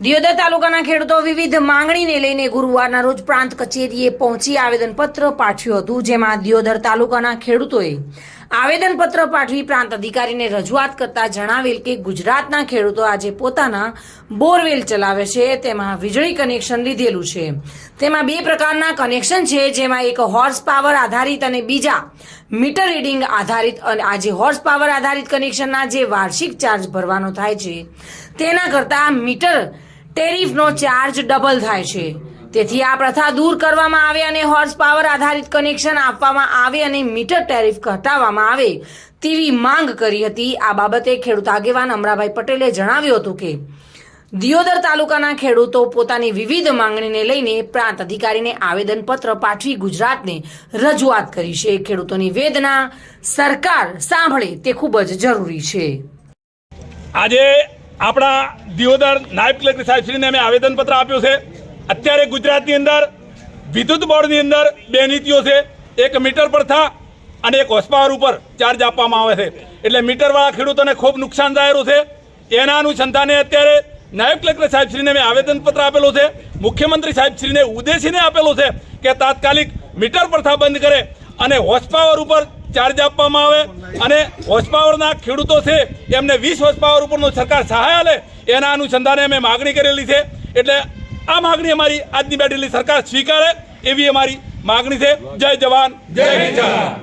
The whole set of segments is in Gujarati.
દિયોદર તાલુકાના ખેડૂતો વિવિધ માંગણીને લઈને ગુરુવારના રોજ પ્રાંત કચેરીએ પહોંચી આવેદનપત્ર પાઠવ્યું હતું, જેમાં દિયોદર તાલુકાના ખેડૂતોએ આવેદનપત્ર પાઠવી પ્રાંત અધિકારીને રજૂઆત કરતા જણાવેલ કે ગુજરાતના ખેડૂતો આજે પોતાના બોરવેલ ચલાવે છે, તેમાં વીજળી કનેક્શન લીધેલું છે. તેમાં બે પ્રકારના કનેક્શન છે, જેમાં એક હોર્સ પાવર આધારિત અને બીજા મીટર રીડિંગ આધારિત અને આજે હોર્સ પાવર આધારિત કનેક્શનના જે વાર્ષિક ચાર્જ ભરવાનો થાય છે, તેના કરતાં મીટર ટેરિફનો ચાર્જ ડબલ થાય છે. તેથી આ પ્રથા દૂર કરવામાં આવે અને હોર્સ પાવર આધારિત કનેક્શન આપવામાં આવે અને મીટર ટેરિફ ઘટાડવામાં આવે તેવી માંગ કરી હતી. આ બાબતે ખેડૂત આગેવાન અમરાભાઈ પટેલે જણાવ્યું હતું કે, દિયોદર તાલુકાના ખેડૂતો પોતાની વિવિધ માંગણીને લઈને પ્રાંત અધિકારીને આવેદનપત્ર પાઠવી ગુજરાતને રજૂઆત કરી છે. ખેડૂતોની વેદના સરકાર સાંભળે તે ખૂબ જ જરૂરી છે. આજે આપણા દિયોદર નાયબ કલેક્ટર સાહેબશ્રીને અમે આવેદનપત્ર આપ્યું છે. અત્યારે ગુજરાતની અંદર વિદ્યુત બોર્ડની અંદર બે નીતિઓ છે. એક મીટર પર થા અને એક હોસપાવર ઉપર ચાર્જ આપવામાં આવે છે. એટલે મીટરવાળા ખેડૂતોને ખૂબ નુકસાન થયેલું છે. એના અનુસંધાને અત્યારે નાયબ કલેક્ટર સાહેબશ્રીને મેં આવેદનપત્ર આપેલું છે. મુખ્યમંત્રી સાહેબશ્રીને ઉદ્દેશીને આપેલું છે કે તાત્કાલિક મીટર પ્રથા બંધ કરે અને હોસપાવર ઉપર ચાર્જ આપવામાં આવે અને હોર્સપાવરના ખેડૂતો છે, એમને વીસ હોર્સપાવર ઉપરનો સરકાર સહાય આલે, એના અનુસંધાને અમે માગણી કરેલી છે. એટલે આ માગણી અમારી આજની બેઠેલી સરકાર સ્વીકારે એવી અમારી માગણી છે. જય જવાન, જય કિસાન.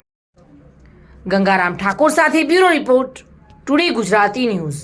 ગંગારામ ઠાકોર સાથે bureau report, today Gujarati news.